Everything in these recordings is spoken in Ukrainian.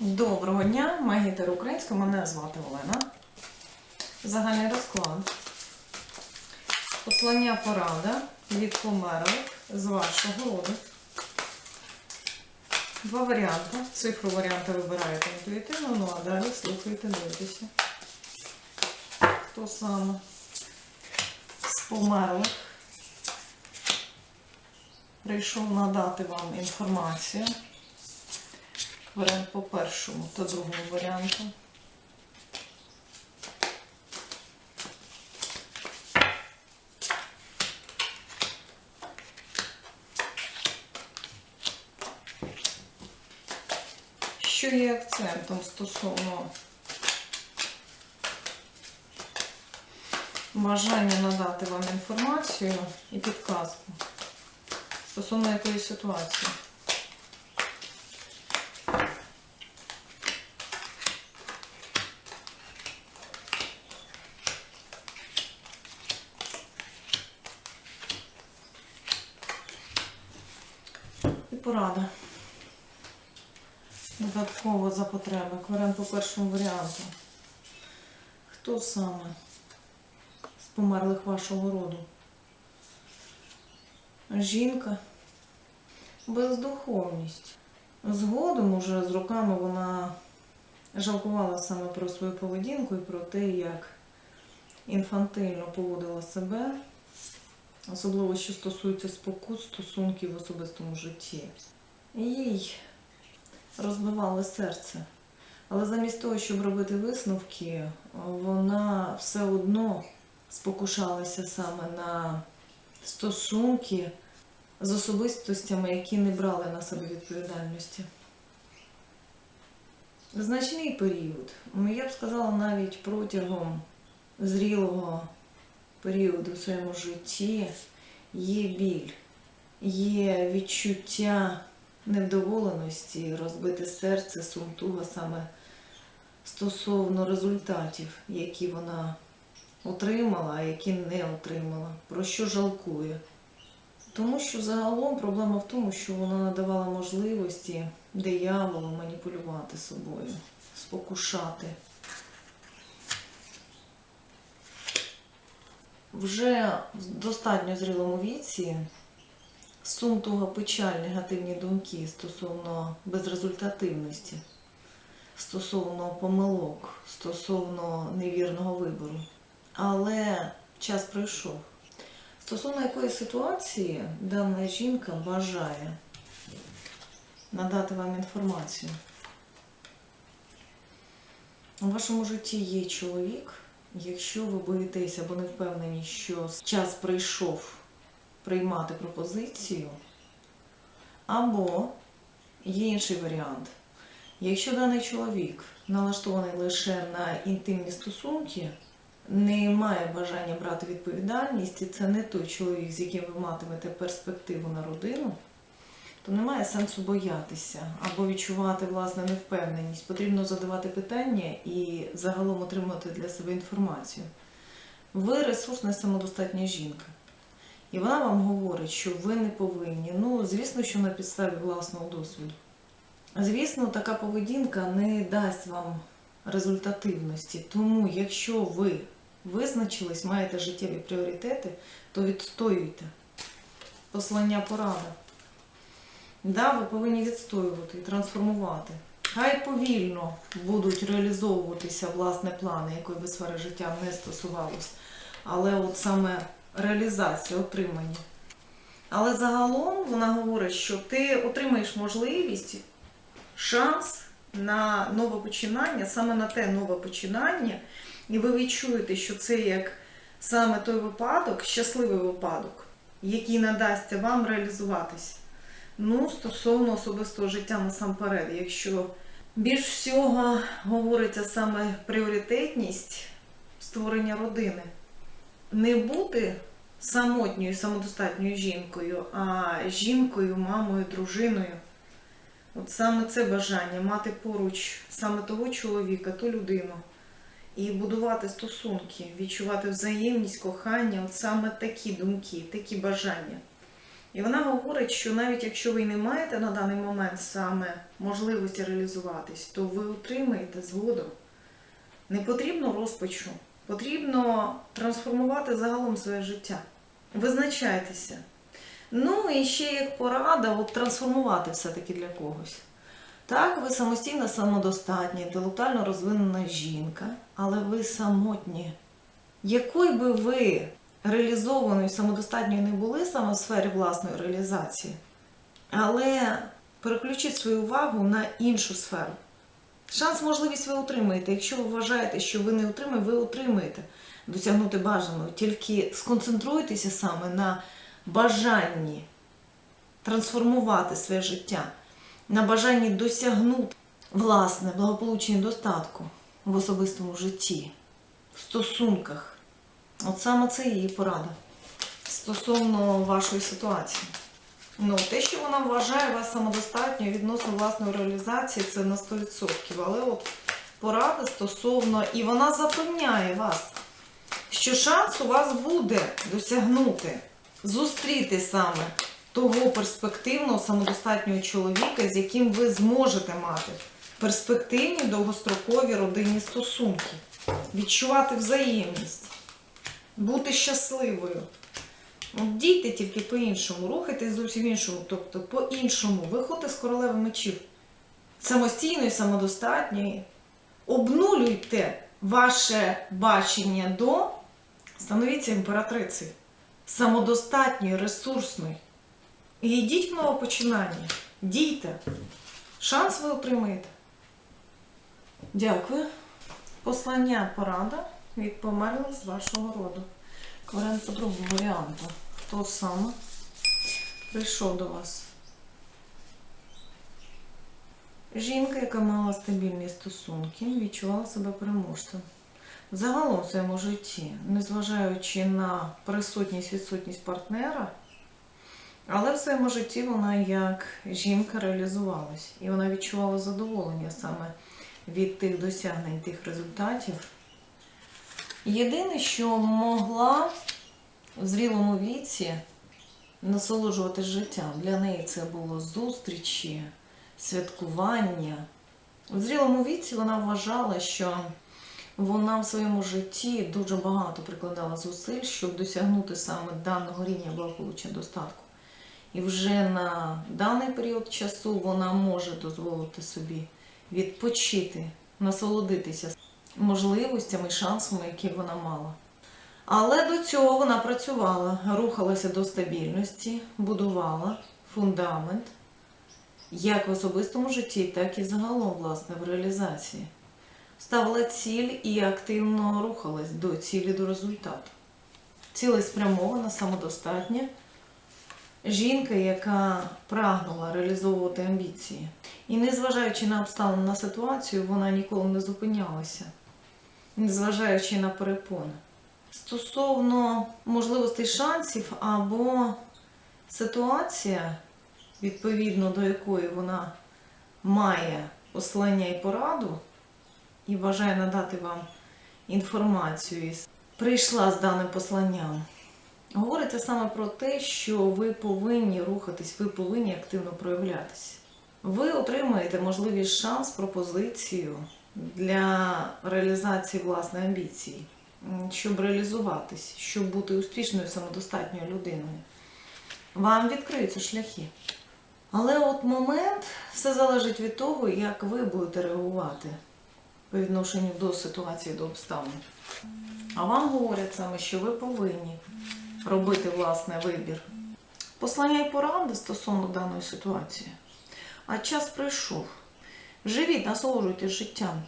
Доброго дня, магітер українська, мене звати Олена. Загальний розклад. Послання порада від померлих з вашого роду. Два варіанти. Цифру варіанти вибираєте інтуїтивно, ну а далі слухайте, дивитеся. Хто саме з померлих прийшов надати вам інформацію. Варіант по першому та другому варіанту. Що є акцентом стосовно бажання надати вам інформацію і підказку стосовно якоїсь ситуації? І порада. Додатково за по першому варіанту. Хто саме з померлих вашого роду? Жінка. Бездуховність. Згодом уже з роками вона жалкувала саме про свою поведінку і про те, як інфантильно поводила себе, особливо що стосується спокус стосунків в особистому житті. Їй розбивали серце. Але замість того, щоб робити висновки, вона все одно спокушалася саме на стосунки з особистостями, які не брали на себе відповідальності. Значний період, ну, я б сказала, навіть протягом зрілого періоду в своєму житті є біль, є відчуття невдоволеності, розбите серце, сумтуга саме стосовно результатів, які вона отримала, а які не отримала, про що жалкує. Тому що загалом проблема в тому, що вона надавала можливості дияволу маніпулювати собою, спокушати. Вже в достатньо зрілому віці сум туга печаль, негативні думки стосовно безрезультативності, стосовно помилок, стосовно невірного вибору. Але час пройшов. Стосовно якої ситуації дана жінка бажає надати вам інформацію. У вашому житті є чоловік, якщо ви боїтеся або не впевнені, що час прийшов приймати пропозицію, або є інший варіант. Якщо даний чоловік налаштований лише на інтимні стосунки, не має бажання брати відповідальність, і це не той чоловік, з яким ви матимете перспективу на родину, то немає сенсу боятися або відчувати власне невпевненість. Потрібно задавати питання і загалом отримати для себе інформацію. Ви ресурсна самодостатня жінка. І вона вам говорить, що ви не повинні. Ну, звісно, що на підставі власного досвіду. Звісно, така поведінка не дасть вам результативності. Тому, якщо ви визначились, маєте життєві пріоритети, то відстоюйте. Послання порада. Да, ви повинні відстоювати і трансформувати. Хай повільно будуть реалізовуватися власне плани, якої би сфери життя не стосувалось. Але от саме реалізація, отримання. Але загалом вона говорить, що ти отримаєш можливість, шанс на нове починання, саме на те нове починання, і ви відчуєте, що це як саме той випадок, щасливий випадок, який надасться вам реалізуватися. Ну, стосовно особистого життя насамперед, якщо більш всього говориться саме пріоритетність створення родини, не бути самотньою, самодостатньою жінкою, а жінкою, мамою, дружиною. От саме це бажання мати поруч саме того чоловіка, ту людину. І будувати стосунки, відчувати взаємність, кохання, от саме такі думки, такі бажання. І вона говорить, що навіть якщо ви не маєте на даний момент саме можливості реалізуватись, то ви отримаєте згодом. Не потрібно розпачу, потрібно трансформувати загалом своє життя. Визначайтеся. Ну і ще як порада, от трансформувати все-таки для когось. Так, ви самостійна, самодостатня, інтелектуально розвинена жінка, але ви самотні. Якою би ви реалізованою, самодостатньою не були саме в сфері власної реалізації, але переключіть свою увагу на іншу сферу. Шанс, можливість ви отримаєте. Якщо ви вважаєте, що ви не отримаєте, ви отримаєте досягнути бажаного. Тільки сконцентруйтеся саме на бажанні трансформувати своє життя, на бажанні досягнути власне благополуччя і достатку в особистому житті, в стосунках. От саме це її порада стосовно вашої ситуації. Ну, те, що вона вважає вас самодостатньою відносно власної реалізації, це на 100%. Але от порада стосовно, і вона запевняє вас, що шанс у вас буде досягнути, зустріти саме того перспективного самодостатнього чоловіка, з яким ви зможете мати перспективні довгострокові родинні стосунки, відчувати взаємність, бути щасливою. От Дійте тільки по-іншому, рухайтесь зовсім іншому, тобто по-іншому. Виходьте з королеви мечів. Самостійної, самодостатньої. Обнулюйте ваше бачення до, становіться імператрицею. Самодостатньою, ресурсною. І йдіть в нове починання. Дійте. Шанс ви отримаєте. Дякую. Послання порада від померлих з вашого роду. Варіант по другому варіанту. Хто саме прийшов до вас? Жінка, яка мала стабільні стосунки, відчувала себе переможцем. Загалом в своєму житті, незважаючи на присутність відсутність партнера, але в своєму житті вона як жінка реалізувалась. І вона відчувала задоволення саме від тих досягнень, тих результатів. Єдине, що могла в зрілому віці насолоджуватись життям. Для неї це було зустрічі, святкування. В зрілому віці вона вважала, що вона в своєму житті дуже багато прикладала зусиль, щоб досягнути саме даного рівня благополуччя достатку. І вже на даний період часу вона може дозволити собі відпочити, насолодитися можливостями, шансами, які вона мала. Але до цього вона працювала, рухалася до стабільності, будувала фундамент як в особистому житті, так і загалом, власне, в реалізації. Ставила ціль і активно рухалась до цілі, до результату. Цілеспрямована, самодостатня жінка, яка прагнула реалізовувати амбіції. І незважаючи на обставини на ситуацію, вона ніколи не зупинялася, незважаючи на перепони. Стосовно можливостей шансів або ситуація, відповідно до якої вона має послання і пораду, і бажає надати вам інформацію, прийшла з даним посланням. Говориться саме про те, що ви повинні рухатись, ви повинні активно проявлятися. Ви отримаєте можливість шанс, пропозицію для реалізації власної амбіції, щоб реалізуватись, щоб бути успішною самодостатньою людиною. Вам відкриються шляхи. Але от момент все залежить від того, як ви будете реагувати по відношенню до ситуації, до обставин. А вам говорять саме, що ви повинні робити власний вибір. Послання і поради стосовно даної ситуації. А час прийшов. Живіть, насолоджуйтесь життям.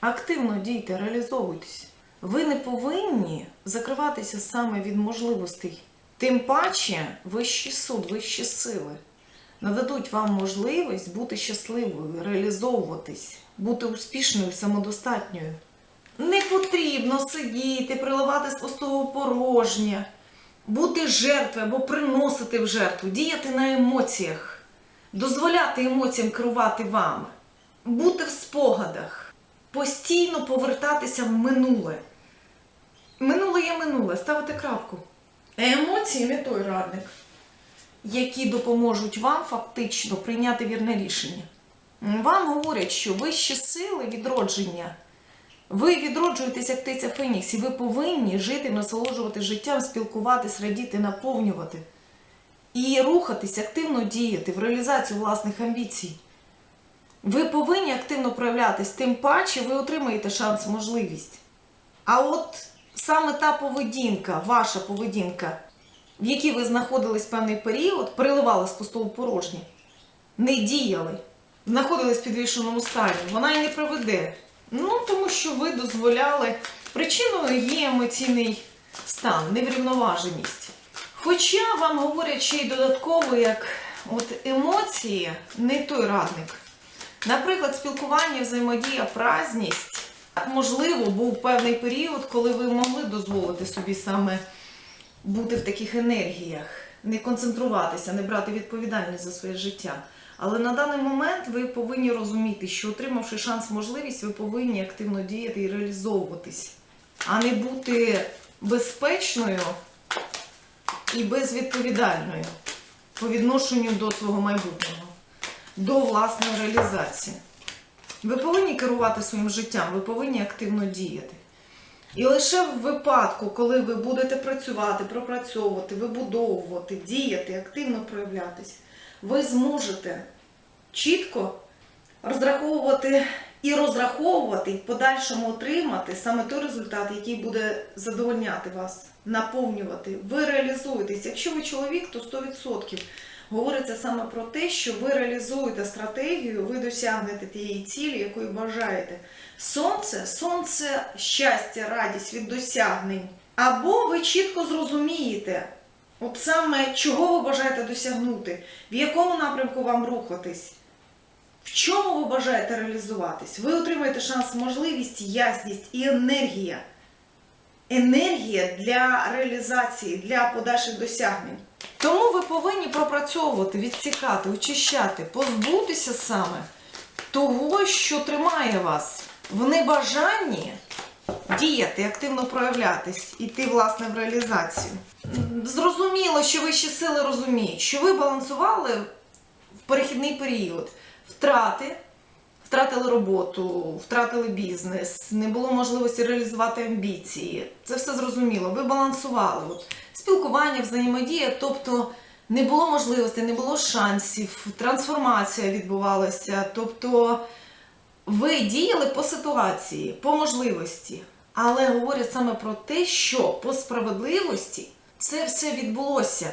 Активно дійте, реалізовуйтесь. Ви не повинні закриватися саме від можливостей. Тим паче, вищий суд, вищі сили нададуть вам можливість бути щасливою, реалізовуватись, бути успішною, самодостатньою. Не потрібно сидіти, приливати з пустого порожня, бути жертвою або приносити в жертву, діяти на емоціях, дозволяти емоціям керувати вами, бути в спогадах, постійно повертатися в минуле. Минуле є минуле, ставити крапку. Емоції не той радник. Які допоможуть вам фактично прийняти вірне рішення. Вам говорять, що вищі сили відродження. Ви відроджуєтесь як птиця Фенікс, і ви повинні жити, насолоджувати життям, спілкуватись, радіти, наповнювати і рухатись, активно діяти в реалізацію власних амбіцій. Ви повинні активно проявлятись, тим паче ви отримаєте шанс, можливість. А от саме та поведінка, ваша поведінка, в якій ви знаходились певний період, переливали з пустого порожнє, не діяли, знаходились в підвішеному стані, вона і не приведе. Ну, тому що ви дозволяли. Причиною є емоційний стан, неврівноваженість. Хоча вам говорять ще й додатково, як от емоції не той радник. Наприклад, спілкування, взаємодія, празність. Можливо, був певний період, коли ви могли дозволити собі саме бути в таких енергіях, не концентруватися, не брати відповідальність за своє життя. Але на даний момент ви повинні розуміти, що отримавши шанс, можливість, ви повинні активно діяти і реалізовуватись, а не бути безпечною і безвідповідальною по відношенню до свого майбутнього, до власної реалізації. Ви повинні керувати своїм життям, ви повинні активно діяти. І лише в випадку, коли ви будете працювати, пропрацьовувати, вибудовувати, діяти, активно проявлятись, ви зможете чітко розраховувати і розраховувати, і в подальшому отримати саме той результат, який буде задовольняти вас, наповнювати. Ви реалізуєтесь. Якщо ви чоловік, то 100% говориться саме про те, що ви реалізуєте стратегію, ви досягнете тієї цілі, якої бажаєте. Сонце, сонце, щастя, радість від досягнень. Або ви чітко зрозумієте, от саме чого ви бажаєте досягнути, в якому напрямку вам рухатись. В чому ви бажаєте реалізуватись? Ви отримаєте шанс, можливість, ясність і енергія. Енергія для реалізації, для подальших досягнень. Тому ви повинні пропрацьовувати, відсікати, очищати, позбутися саме того, що тримає вас в небажанні діяти, активно проявлятись, іти, власне, в реалізацію. Зрозуміло, що вищі сили розуміють, що ви балансували в перехідний період втрати, втратили роботу, втратили бізнес, не було можливості реалізувати амбіції. Це все зрозуміло. Ви балансували. От, спілкування, взаємодія, тобто не було можливостей, не було шансів, трансформація відбувалася. Тобто ви діяли по ситуації, по можливості, але говорять саме про те, що по справедливості це все відбулося.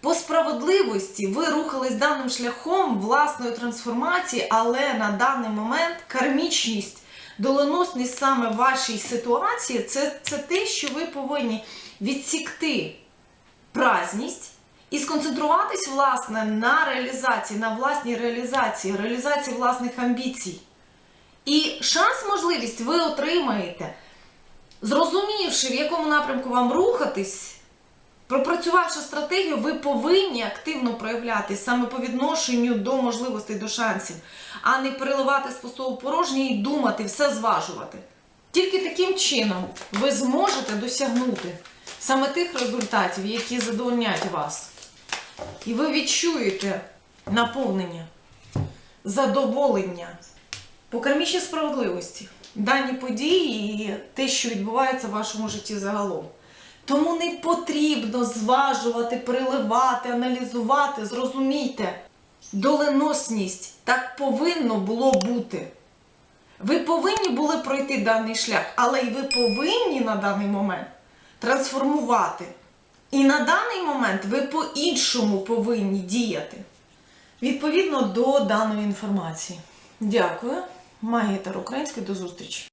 По справедливості ви рухались даним шляхом власної трансформації, але на даний момент кармічність, доленосність саме вашій ситуації це, це те, що ви повинні відсікти празність і сконцентруватись власне на реалізації, на власній реалізації, реалізації власних амбіцій. І шанс, можливість ви отримаєте, зрозумівши, в якому напрямку вам рухатись. Пропрацювавши стратегію, ви повинні активно проявлятися саме по відношенню до можливостей, до шансів, а не переливати з пустого порожнє і думати, все зважувати. Тільки таким чином ви зможете досягнути саме тих результатів, які задовольнять вас. І ви відчуєте наповнення, задоволення по справедливості, дані події і те, що відбувається в вашому житті загалом. Тому не потрібно зважувати, переливати, аналізувати, зрозумійте. Доленосність так повинно було бути. Ви повинні були пройти даний шлях, але й ви повинні на даний момент трансформувати. І на даний момент ви по-іншому повинні діяти відповідно до даної інформації. Дякую. Таро Української. До зустрічі!